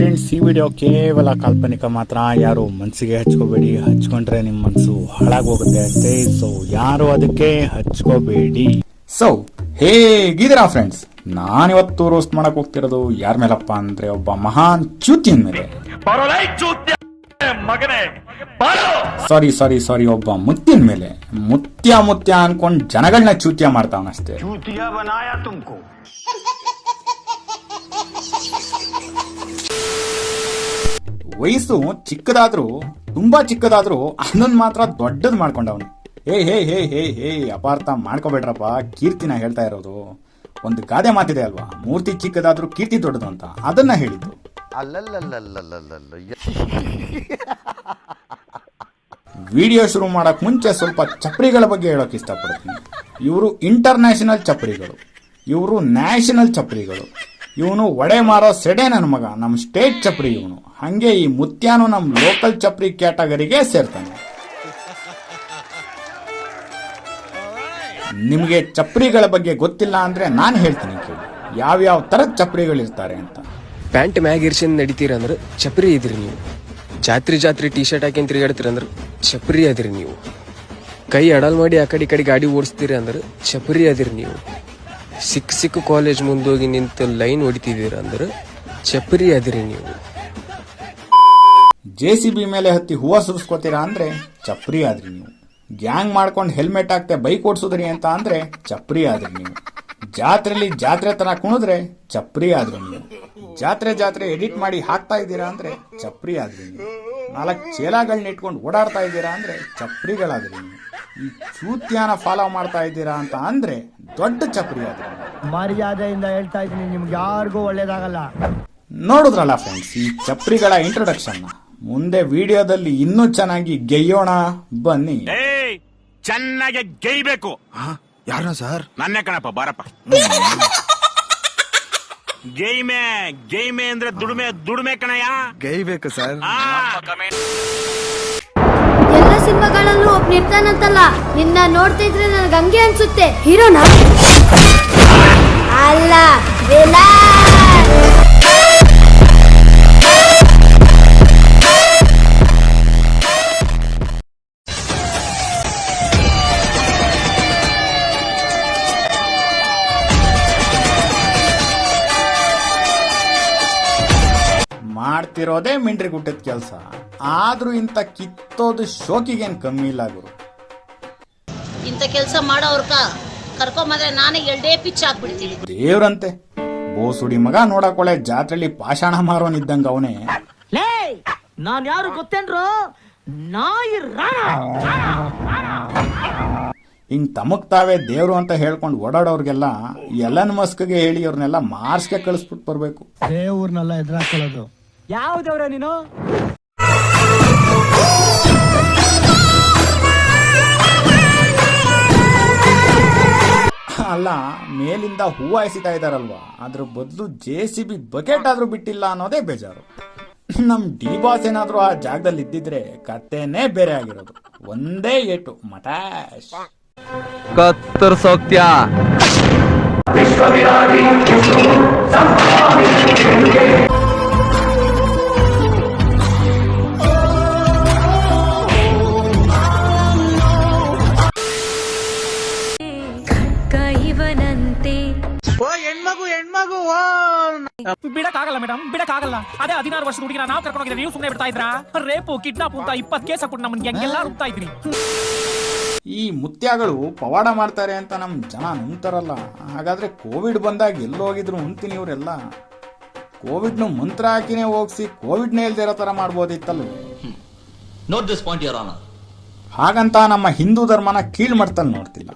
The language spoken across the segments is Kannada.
ಫ್ರೆಂಡ್ಸ್ ಈ ವಿಡಿಯೋ ಕೇವಲ ಕಾಲ್ಪನಿಕ ಮಾತ್ರ. ಯಾರು ಮನಸ್ಸಿಗೆ ಹಚ್ಕೋಬೇಡಿ. ಹಚ್ಕೊಂಡ್ರೆ ನಿಮ್ಮ ಮನಸ್ಸು ಹಾಳಾಗೋಗುತ್ತೆ ಅಂತೆ. ಸೊ ಯಾರು ಅದಕ್ಕೆ ಹಚ್ಕೋಬೇಡಿ. ಸೊ ಹೇಗಿದ್ದೀರಾ ಫ್ರೆಂಡ್ಸ್ ನಾನಿವತ್ತು ರೋಸ್ಟ್ ಮಾಡಕ್ ಹೋಗ್ತಿರೋದು ಯಾರ ಮೇಲಪ್ಪ ಅಂದ್ರೆ ಒಬ್ಬ ಮಹಾನ್ ಚ್ಯೂತಿಯನ್ ಮೇಲೆ. ಸಾರಿ ಸಾರಿ ಸಾರಿ ಒಬ್ಬ ಮುತ್ತಿನ ಮೇಲೆ. ಮುತ್ಯ ಮುತ್ಯ ಅನ್ಕೊಂಡ್ ಜನಗಳನ್ನ ಚ್ಯೂತ್ಯ ಮಾಡ್ತಾವನಷ್ಟೇ. ವಯಸ್ಸು ಚಿಕ್ಕದಾದ್ರೂ, ತುಂಬಾ ಚಿಕ್ಕದಾದ್ರೂ ಅದನ್ನ ಮಾತ್ರ ದೊಡ್ಡದ್ ಮಾಡ್ಕೊಂಡವನು. ಹೇ ಹೇ ಹೇ ಹೇ ಹೇ, ಅಪಾರ್ಥ ಮಾಡ್ಕೋಬೇಡ್ರಪ್ಪ, ಕೀರ್ತಿನ ಹೇಳ್ತಾ ಇರೋದು. ಒಂದು ಗಾದೆ ಮಾತಿದೆ ಅಲ್ವಾ? ಮೂರ್ತಿ ಚಿಕ್ಕದಾದ್ರೂ ಕೀರ್ತಿ ದೊಡ್ಡದು ಅಂತ. ಅದನ್ನ ಹೇಳಿದ್ದು. ವಿಡಿಯೋ ಶುರು ಮಾಡಕ್ ಮುಂಚೆ ಸ್ವಲ್ಪ ಚಪ್ರಿಗಳ ಬಗ್ಗೆ ಹೇಳೋಕೆ ಇಷ್ಟಪಡ್ತೀನಿ ಇವರು ಇಂಟರ್ನ್ಯಾಷನಲ್ ಚಪ್ರಿಗಳು ಇವರು ನ್ಯಾಷನಲ್ ಚಪ್ರಿಗಳು ಇವನು ಒಡೆ ಮಾರೋ ಸೆಡೆ ನನ್ನ ಮಗ ನಮ್ಮ ಸ್ಟೇಟ್ ಚಪ್ರಿ ಇವನು. ಹಂಗೆ ಈ ಮುತ್ಯಾನು ನಮ್ಮ ಲೋಕಲ್ ಚಪ್ರಿ ಕ್ಯಾಟಗರಿಗೆ ಸೇರ್ತಾನೆ. ನಿಮಗೆ ಚಪ್ರಿಗಳ ಬಗ್ಗೆ ಗೊತ್ತಿಲ್ಲ ಅಂದ್ರೆ ನಾನು ಹೇಳ್ತೀನಿ ಕೇಳಿ. ಯಾವ್ಯಾವ ತರದ ಚಪ್ರಿಗಳಿರ್ತಾರೆ ಅಂತ. ಪ್ಯಾಂಟ್ ಮ್ಯಾಗ್ ಇರ್ಸಿಂದ ನಡಿತೀರ ಅಂದ್ರೆ ಚಪ್ರಿ ಇದ್ರಿ ನೀವು. ಜಾತ್ರೆ ಜಾತ್ರೆ ಟಿ ಶರ್ಟ್ ಹಾಕಿ ತಿರುಗಾಡ್ತೀರ ಅಂದ್ರೆ ಚಪ್ರಿ ಅದಿರಿ ನೀವು. ಕೈ ಅಡಲ್ ಮಾಡಿ ಆ ಕಡೆ ಕಡೆ ಗಾಡಿ ಓಡಿಸ್ತೀರಿ ಅಂದ್ರೆ ಚಪ್ರಿ ಅದಿರಿ ನೀವು. ಸಿಕ್ಕ ಸಿಕ್ಕ ಕಾಲೇಜ್ ಮುಂದೋಗಿ ನಿಂತು ಲೈನ್ ಹೊಡಿತಿದ್ದೀರ ಅಂದ್ರೆ ಚಪ್ರಿ ಅದಿರಿ ನೀವು. ಜೆ ಸಿ ಬಿ ಮೇಲೆ ಹತ್ತಿ ಹೂವ ಸುರಿಸ್ಕೋತೀರಾ ಅಂದ್ರೆ ಚಪ್ರಿ ಆದ್ರಿ ನೀವು. ಗ್ಯಾಂಗ್ ಮಾಡ್ಕೊಂಡು ಹೆಲ್ಮೆಟ್ ಹಾಕ್ತೆ ಬೈಕ್ ಓಡಿಸಿದ್ರಿ ಅಂತ ಅಂದ್ರೆ ಚಪ್ರಿ ಆದ್ರಿ ನೀವು. ಜಾತ್ರೆಯಲ್ಲಿ ಜಾತ್ರೆ ತರ ಕುಣಿದ್ರೆ ಚಪ್ರಿ ಆದ್ರಿ ನೀವು. ಜಾತ್ರೆ ಜಾತ್ರೆ ಎಡಿಟ್ ಮಾಡಿ ಹಾಕ್ತಾ ಇದ್ದೀರಾ ಅಂದ್ರೆ ಚಪ್ರಿ ಆದ್ರಿ ನಾಲ್ಕು ಚೇಲಾಗಳನ್ನ ಇಟ್ಕೊಂಡು ಓಡಾಡ್ತಾ ಇದ್ದೀರಾ ಅಂದ್ರೆ ಚಪ್ರಿಗಳಾದ್ರಿ ಈ ಚೂತ್ಯಾನ ಫಾಲೋ ಮಾಡ್ತಾ ಇದ್ದೀರಾ ಅಂತ ಅಂದ್ರೆ ದೊಡ್ಡ ಚಪ್ರಿ ಆದ್ರಿ ಮರ್ಯಾದೆಯಿಂದ ಹೇಳ್ತಾ ಇದ್ದೀನಿ ನಿಮ್ಗೆ ಯಾರಿಗೂ ಒಳ್ಳೇದಾಗಲ್ಲ. ನೋಡಿದ್ರಲ್ಲ ಫ್ರೆಂಡ್ಸ್ ಈ ಚಪ್ರಿಗಳ ಇಂಟ್ರೊಡಕ್ಷನ್ ಮುಂದೆ ವಿಡಿಯೋದಲ್ಲಿ ಇನ್ನೂ ಚೆನ್ನಾಗಿ ಗೆಯ್ಯೋಣ ಬನ್ನಿ. ಏಯ್ ಚೆನ್ನಾಗಿ ಗೆಯ್ಬೇಕು. ಯಾರ ಸರ್? ನನ್ನೇ ಕಣಪ್ಪ ಬಾರಪ್ಪ. ಗೇಯ್ಮೆ ಗೇಮೆ ಅಂದ್ರೆ ದುಡಿಮೆ ದುಡಿಮೆ ಕಣಯ್ಯ. ಗೈಬೇಕು ಸರ್. ಆ, ಎಲ್ಲ ಸಿನಿಮಾಗಳಲ್ಲೂ ಒಬ್ಬ ಇರ್ತಾನಂತಲ್ಲ ನಿನ್ನ ನೋಡ್ತಾ ಇದ್ರೆ ನನಗೆ ಹಂಗೆ ಅನ್ಸುತ್ತೆ. ಹೀರೋನಾ? ಅಲ್ಲ ವಿಲನ್. ಮಾಡ್ತಿರೋದೇ ಮಿಂಡ್ರಿ ಗುಟ್ಟದ ಕೆಲಸ. ಆದ್ರೂ ಇಂಥ ಕಿತ್ತೋದು ಶೋಕಿಗೇನು ಕಮ್ಮಿ ಇಲ್ಲ ಗುರು. ಇಂಥ ಕೆಲಸ ಮಾಡೋರ್ಕ ಕರ್ಕೊಂಬಂದ್ರೆ ನಾನೇ ಎರಡೇ ಪಿಚ್ ಹಾಕ್ಬಿಡ್ತೀನಿ. ದೇವ್ರಂತೆ. ಬೋಸುಡಿ ಮಗ ನೋಡಕೊಳೆ ಜಾತ್ರೆಲಿ ಪಾಷಾಣ ಮಾರೋನಿದ್ದಂಗ ಅವನೇ. ಲೇ ನಾನ್ ಯಾರು ಗೊತ್ತೇನ್ರು? ನಾಯಿ ರಾಣ! ಹಿಂಗ್ ತಮಗ್ ತಾವೇ ದೇವ್ರು ಅಂತ ಹೇಳ್ಕೊಂಡು ಓಡಾಡೋರ್ಗೆಲ್ಲ ಎಲನ್ ಮಸ್ಕ್ಗೆ ಹೇಳಿ ಅವ್ರನ್ನೆಲ್ಲ ಮಾರ್ಸ್ಗೆ ಕಳಿಸ್ಬಿಟ್ಟು ಬರ್ಬೇಕು. ದೇವ್ರನ್ನೆಲ್ಲ ಎದುರಾಕೊಳ್ಳೋದು. ಯಾವ್ದವ್ರ ನೀನು? ಅಲ್ಲ ಮೇಲಿಂದ ಹೂ ಹಾಯಿಸಿತಾ ಇದಾರಲ್ವಾ ಅದ್ರ ಬದಲು ಜೆ ಸಿ ಬಿ ಬಕೆಟ್ ಆದ್ರೂ ಬಿಟ್ಟಿಲ್ಲ ಅನ್ನೋದೇ ಬೇಜಾರು. ನಮ್ ಡಿ ಬಾಸ್ ಏನಾದ್ರೂ ಆ ಜಾಗದಲ್ಲಿ ಇದ್ದಿದ್ರೆ ಕತ್ತೆನೇ ಬೇರೆ ಆಗಿರೋದು. ಒಂದೇ ಏಟು ಮಟಾಶ್. ಕತ್ತರ್ಸೋಕ್ತ್ಯಾ ಇವನಂತೆ ಬಿಡಕ್ಕಾಗಲ್ಲ ಮೇಡಮ್ ಬಿಡಕ್ಕಾಗಲ್ಲ. ಅದೇ ಹದಿನಾರು ವರ್ಷದ ಹುಡುಗಿನ ನಾವು ಕರ್ಕೊಂಡು ಹೋಗಿದ್ರೆ ನೀವು ಸುಮ್ಮನೆ ಬಿಡ್ತಾ ಇದ್ರಾ? ರೇಪು ಕಿಡ್ನಾಪ್ ಅಂತ ಇಪ್ಪತ್ತು ಕೇಸ್ ಹಾಕೊಂಡು ನಮ್ಗೆ ಹೆಂಗೆಲ್ಲ ರುಬ್ತಾ ಇದ್ರಿ. ಈ ಮುತ್ಯಗಳು ಪವಾಡ ಮಾಡ್ತಾರೆ ಅಂತ ನಮ್ಮ ಜನ ನಂಬ್ತಾರಲ್ಲ. ಹಾಗಾದ್ರೆ ಕೋವಿಡ್ ಬಂದಾಗ ಎಲ್ಲೋಗಿದ್ರು ಅಂತೀನಿ ಇವರೆಲ್ಲ. ಕೋವಿಡ್ನು ಮಂತ್ರ ಹಾಕಿನೇ ಹೋಗ್ಸಿ ಕೋವಿಡ್ನೇ ಇರೋ ತರ ಮಾಡ್ಬೋದಿತ್ತಲ್ಲ note this point your honour ಹಾಗಂತ ನಮ್ಮ ಹಿಂದೂ ಧರ್ಮನ ಕೀಳ್ ಮಾಡ್ತಾನೆ ನೋಡ್ತಿಲ್ಲ.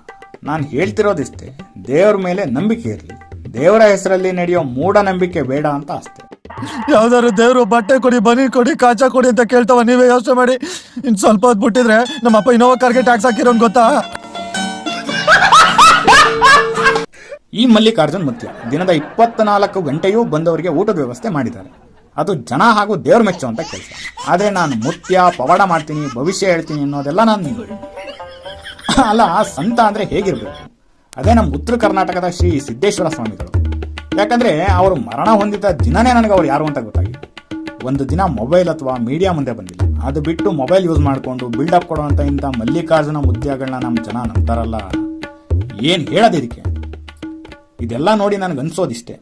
ನಾನು ಹೇಳ್ತಿರೋದಿಷ್ಟೇ ದೇವ್ರ ಮೇಲೆ ನಂಬಿಕೆ ಇರಲಿ. ದೇವರ ಹೆಸರಲ್ಲಿ ನಡೆಯೋ ಮೂಢನಂಬಿಕೆ ಬೇಡ ಅಂತ ಅಷ್ಟೇ ಯಾವ್ದಾದ್ರು ದೇವ್ರು ಬಟ್ಟೆ ಕೊಡಿ ಬನಿ ಕೊಡಿ ಕಾಚ ಕೊಡಿ ಅಂತ ಕೇಳ್ತಾವ ನೀವೇ ಯೋಚನೆ ಮಾಡಿ. ಇನ್ ಸ್ವಲ್ಪ ಹೊತ್ತು ಬಿಟ್ಟಿದ್ರೆ ನಮ್ಮಪ್ಪ ಇನ್ನೋವಾ ಕಾರ್ಗೆ ಟ್ಯಾಕ್ಸ್ ಹಾಕಿರೋನ್ ಗೊತ್ತಾ? ಈ ಮಲ್ಲಿಕಾರ್ಜುನ್ ಮುತ್ಯ ದಿನದ ಇಪ್ಪತ್ನಾಲ್ಕು ಗಂಟೆಯೂ ಬಂದವರಿಗೆ ಊಟದ ವ್ಯವಸ್ಥೆ ಮಾಡಿದ್ದಾರೆ. ಅದು ಜನ ಹಾಗೂ ದೇವ್ರ ಮೆಚ್ಚುವಂತ ಕೆಲಸ ಆದ್ರೆ ನಾನು ಮುತ್ಯ ಪವಾಡ ಮಾಡ್ತೀನಿ ಭವಿಷ್ಯ ಹೇಳ್ತೀನಿ ಅನ್ನೋದೆಲ್ಲ ನಾನು ಅಲ್ಲ ಸಂತ ಅಂದ್ರೆ ಹೇಗಿರ್ಬೇಕು? ಅದೇ ನಮ್ಮ ಉತ್ತರ ಕರ್ನಾಟಕದ ಶ್ರೀ ಸಿದ್ದೇಶ್ವರ ಸ್ವಾಮಿಗಳು. ಯಾಕಂದ್ರೆ ಅವರು ಮರಣ ಹೊಂದಿದ ದಿನನೇ ನನಗೆ ಅವ್ರು ಯಾರು ಅಂತ ಗೊತ್ತಾಗಿ. ಒಂದು ದಿನ ಮೊಬೈಲ್ ಅಥವಾ ಮೀಡಿಯಾ ಮುಂದೆ ಬಂದಿಲ್ಲ. ಅದು ಬಿಟ್ಟು ಮೊಬೈಲ್ ಯೂಸ್ ಮಾಡಿಕೊಂಡು ಬಿಲ್ಡಪ್ ಕೊಡುವಂಥ ಇಂಥ ಮಲ್ಲಿಕಾರ್ಜುನ ಮುದ್ಯಗಳನ್ನ ನಮ್ಮ ಜನ ನಂಬ್ತಾರಲ್ಲ. ಏನು ಹೇಳೋದು ಇದಕ್ಕೆ? ಇದೆಲ್ಲ ನೋಡಿ ನನಗೆ ಅನ್ಸೋದಿಷ್ಟೇ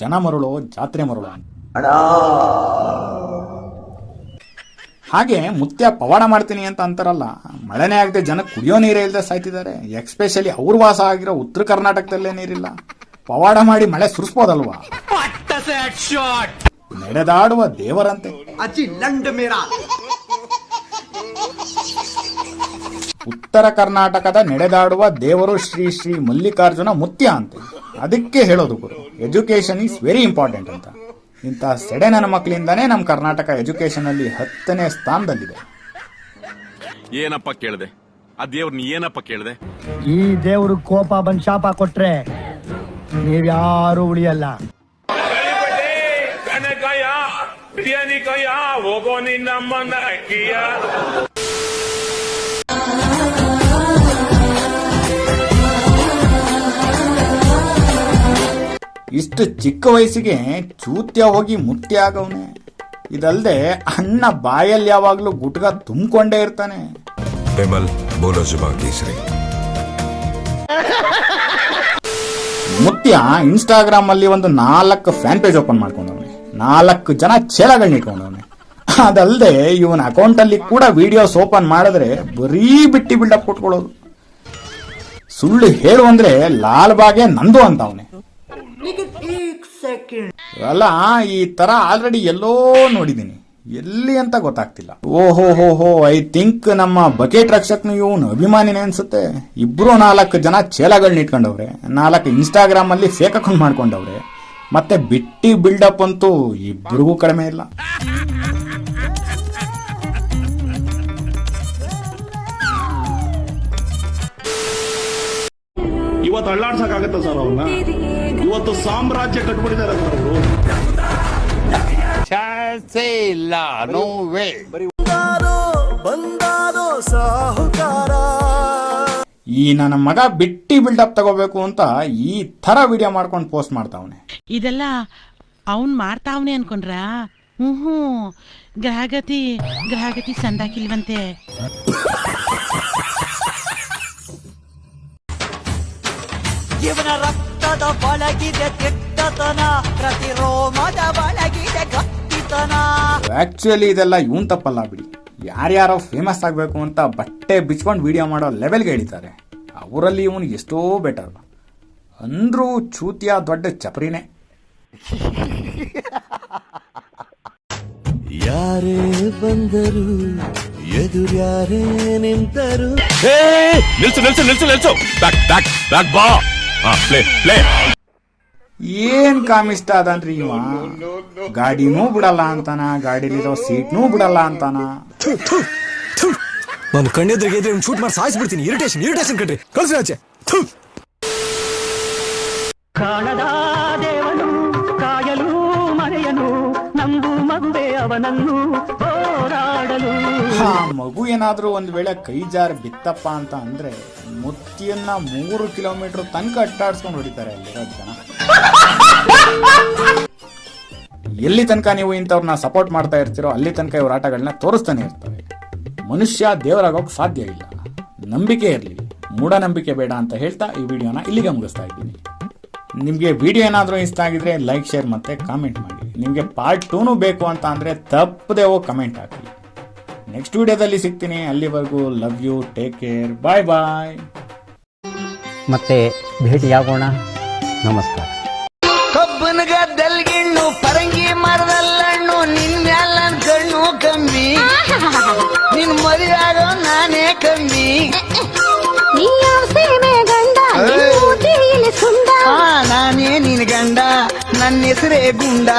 ಜನ ಮರುಳೋ, ಜಾತ್ರೆ ಮರುಳೋ ಅಂತ. ಹಾಗೆ ಮುತ್ಯ ಪವಾಡ ಮಾಡ್ತೀನಿ ಅಂತ ಅಂತಾರಲ್ಲ ಮಳೆನೇ ಆಗದೆ ಜನ ಕುಡಿಯೋ ನೀರೇ ಇಲ್ಲದೆ ಸಾಯ್ತಿದ್ದಾರೆ. ಎಕ್ಸ್ಪೆಷಲಿ ಅವ್ರ ವಾಸ ಆಗಿರೋ ಉತ್ತರ ಕರ್ನಾಟಕದಲ್ಲೇ ನೀರಿಲ್ಲ. ಪವಾಡ ಮಾಡಿ ಮಳೆ ಸುರಿಸ್ಬೋದಲ್ವಾ? ನಡೆದಾಡುವ ದೇವರಂತೆ. ಉತ್ತರ ಕರ್ನಾಟಕದ ನಡೆದಾಡುವ ದೇವರು ಶ್ರೀ ಶ್ರೀ ಮಲ್ಲಿಕಾರ್ಜುನ ಮುತ್ಯ ಅಂತೆ. ಅದಕ್ಕೆ ಹೇಳೋದು ಗುರು ಎಜುಕೇಶನ್ ಈಸ್ ವೆರಿ ಇಂಪಾರ್ಟೆಂಟ್ ಅಂತ. ಇಂಥ ಸೆಡೆ ನನ್ನ ಮಕ್ಕಳಿಂದಾನೇ ನಮ್ಮ ಕರ್ನಾಟಕ ಎಜುಕೇಶನ್ ಅಲ್ಲಿ ಹತ್ತನೇ ಸ್ಥಾನದಲ್ಲಿದೆ. ಏನಪ್ಪ ಕೇಳಿದೆ? ಆ ದೇವ್ರನ್ನ ಏನಪ್ಪ ಕೇಳಿದೆ? ಈ ದೇವ್ರ ಕೋಪ ಬಂದ್ ಶಾಪ ಕೊಟ್ರೆ ನೀವ್ಯಾರು ಉಳಿಯಲ್ಲ. ಹೋಗೋ ನಿನ್ನಮ್ಮನ ಅಕ್ಕಿಯ ಇಷ್ಟು ಚಿಕ್ಕ ವಯಸ್ಸಿಗೆ ಚೂತ್ಯ ಹೋಗಿ ಮುತ್ಯ ಆಗವನೆ ಇದಲ್ಲದೆ ಅಣ್ಣ ಬಾಯಲ್ಲಿ ಯಾವಾಗಲೂ ಗುಟ್ಗ ತುಂಬಿಕೊಂಡೇ ಇರ್ತಾನೆ. ಮುತ್ಯ ಇನ್ಸ್ಟಾಗ್ರಾಮ್ ಅಲ್ಲಿ ಒಂದು ನಾಲ್ಕು ಫ್ಯಾನ್ ಪೇಜ್ ಓಪನ್ ಮಾಡ್ಕೊಂಡವನೆ. ನಾಲ್ಕು ಜನ ಚೇಲಗಳನ್ನ ಇಟ್ಕೊಂಡವನೆ ಅದಲ್ಲದೆ ಇವನ ಅಕೌಂಟ್ ಅಲ್ಲಿ ಕೂಡ ವಿಡಿಯೋಸ್ ಓಪನ್ ಮಾಡಿದ್ರೆ ಬರೀ ಬಿಟ್ಟಿ ಬಿಲ್ಡಪ್ ಕೊಟ್ಕೊಳ್ಳೋದು. ಸುಳ್ಳು ಹೇಳು ಅಂದ್ರೆ ಲಾಲ್ಬಾಗೆ ನಂದು ಅಂತವನೆ. ಅಲ್ಲ ಈ ತರ ಆಲ್ರೆಡಿ ಎಲ್ಲೋ ನೋಡಿದ್ದೀನಿ. ಎಲ್ಲಿ ಅಂತ ಗೊತ್ತಾಗ್ತಿಲ್ಲ. ಓಹೋ, ಹೋ ಹೋ, ಐ ಥಿಂಕ್ ನಮ್ಮ ಬಕೆಟ್ ರಕ್ಷಕ್ನು ಇವನು ಅಭಿಮಾನಿನೇ ಅನ್ಸುತ್ತೆ. ಇಬ್ರು ನಾಲ್ಕು ಜನ ಚೇಲಗಳನ್ನ ಇಟ್ಕೊಂಡವ್ರೆ. ನಾಲ್ಕು ಇನ್ಸ್ಟಾಗ್ರಾಮ್ ಅಲ್ಲಿ ಫೇಕ್ ಅಕೌಂಟ್ ಮಾಡ್ಕೊಂಡವ್ರೆ. ಮತ್ತೆ ಬಿಟ್ಟಿ ಬಿಲ್ಡಪ್ ಅಂತೂ ಇಬ್ರಿಗೂ ಕಡಿಮೆ ಇಲ್ಲ. ಇವತ್ತು ಅಳ್ಳಾಡ್ಸಕ್ಕಾಗತ್ತ ಸರ್ ಅವ್ರನ್ನ? ಇವತ್ತು ಸಾಮ್ರಾಜ್ಯ ಕಟ್ಬಿಟ್ಟಿದ್ದಾರೆ ಸರ್ ಅವರು. ಈ ನನ್ನ ಮಗ ಬಿಟ್ಟಿ ಬಿಲ್ಡಪ್ ತಗೋಬೇಕು ಅಂತ ಈ ತರ ವಿಡಿಯೋ ಮಾಡ್ಕೊಂಡು ಪೋಸ್ಟ್ ಮಾಡ್ತಾವನೆ. ಇದೆಲ್ಲ ಅವನ್ ಮಾಡ್ತಾವ್ನೆ ಅನ್ಕೊಂಡ್ರ? ಹ್ಮ್ ಹ್ಞೂ ಗ್ರಹಗತಿ ಗ್ರಹಗತಿ ಸಂದಾಕಿಲ್ವಂತೆ. ಇವನ ರಕ್ತದ ಒಳಗಿದೆ ಕೆಟ್ಟತನ ಪ್ರತಿರೋಮದ ಬಳಗಿದೆ ಗಟ್ಟಿತನ. ಆಕ್ಚುಲಿ ಇದೆಲ್ಲ ಇವನ್ ತಪ್ಪಲ್ಲ ಬಿಡಿ. ಯಾರ್ಯಾರೋ ಫೇಮಸ್ ಆಗಬೇಕು ಅಂತ ಬಟ್ಟೆ ಬಿಚ್ಕೊಂಡು ವಿಡಿಯೋ ಮಾಡೋ ಲೆವೆಲ್ಗೆ ಹೇಳಿದ್ದಾರೆ. ಅವರಲ್ಲಿ ಇವನು ಎಷ್ಟೋ ಬೆಟರ್ ಅಂದ್ರೂ ಚೂತಿಯ ದೊಡ್ಡ ಚಪರಿನೇ. ಯಾರೇ ಬಂದರು ಎದುರ್ಯಾರೇ ನಿಂತರು. ನಿಲ್ಸು ನಿಲ್ಸು ನಿಲ್ಸು ನಿಲ್ಸು. ಬ್ಯಾಕ್ ಬ್ಯಾಕ್ ಬ್ಯಾಕ್ ಬಾ. ಪ್ಲೇ ಪ್ಲೇ ಏನ್ ಕಾಮಿಷ್ಟ ಅದನ್ರಿ ಇವ ಗಾಡಿನೂ ಬಿಡಲ್ಲ ಅಂತಾನ ಗಾಡಿಲಿರೋ ಸೀಟ್ನೂ ಬಿಡಲ್ಲ ಅಂತಾನ ನಾನು ಕಣ್ಣೆದ್ರಿಗೆ ಇದ್ರೆ ಶೂಟ್ ಮಾಡಿ ಸಾಯಿಸ್ಬಿಡ್ತೀನಿ ಇರಿಟೇಷನ್ ಇರಿಟೇಷನ್ ಕಣ್ರಿ ಕಳ್ಸಿ ಆಚೆ ಥು. ಕಾಣದ ದೇವನು ಕಾಯಲು ಮರೆಯನು ನಂಬು ಮಗುವೆ ಅವನನ್ನು ಹೋರಾಡಲು ಆ ಮಗು ಏನಾದರೂ ಒಂದು ವೇಳೆ ಕೈ ಜಾರ್ ಬಿತ್ತಪ್ಪ ಅಂತ ಅಂದರೆ ಮುತ್ತಿಯನ್ನ ಮೂರು ಕಿಲೋಮೀಟರ್ ತನಕ ಅಟ್ಟಾಡ್ಸ್ಕೊಂಡು ಹೊಡಿತಾರೆ ಅಲ್ಲಿರೋ ಜನ. ಎಲ್ಲಿ ತನಕ ನೀವು ಇಂಥವ್ರನ್ನ ಸಪೋರ್ಟ್ ಮಾಡ್ತಾ ಇರ್ತೀರೋ ಅಲ್ಲಿ ತನಕ ಇವ್ರ ಆಟಗಳನ್ನ ತೋರಿಸ್ತಾನೆ ಇರ್ತವೆ ಮನುಷ್ಯ ದೇವರಾಗೋಕ್ ಸಾಧ್ಯ ಇಲ್ಲ. ನಂಬಿಕೆ ಇರಲಿ. ಮೂಢನಂಬಿಕೆ ಬೇಡ ಅಂತ ಹೇಳ್ತಾ ಈ ವಿಡಿಯೋನ ಇಲ್ಲಿಗೆ ಮುಗಿಸ್ತಾ ಇದ್ದೀನಿ. ನಿಮಗೆ ವಿಡಿಯೋ ಏನಾದರೂ ಇಷ್ಟ ಆಗಿದ್ರೆ ಲೈಕ್ ಶೇರ್ ಮತ್ತೆ ಕಾಮೆಂಟ್ ಮಾಡಿ. ನಿಮಗೆ ಪಾರ್ಟ್ ಟೂನು ಬೇಕು ಅಂತ ಅಂದರೆ ತಪ್ಪದೆ ಹೋಗಿ ಕಮೆಂಟ್ ಹಾಕಿ. ನೆಕ್ಸ್ಟ್ ವಿಡಿಯೋದಲ್ಲಿ ಸಿಗ್ತೀನಿ. ಅಲ್ಲಿವರೆಗೂ love you take care bye bye ಮತ್ತೆ ಭೇಟಿಯಾಗೋಣ. ನಮಸ್ಕಾರ. ಕಬ್ಬನ ಗದ್ದಲ್ಗಿಣ್ಣು ಪರಂಗಿ ಮರದಲ್ಲಣ್ಣು ನಿನ್ ಮ್ಯಾಲ ಕಣ್ಣು ಕಮ್ಮಿ ನಿನ್ ಮರಿಯಾಗೋ ನಾನೇ ಕಮ್ಮಿ ನಾನೇ ನಿನ್ ಗಂಡ. ನನ್ನ ಹೆಸರೇ ಗುಂಡ.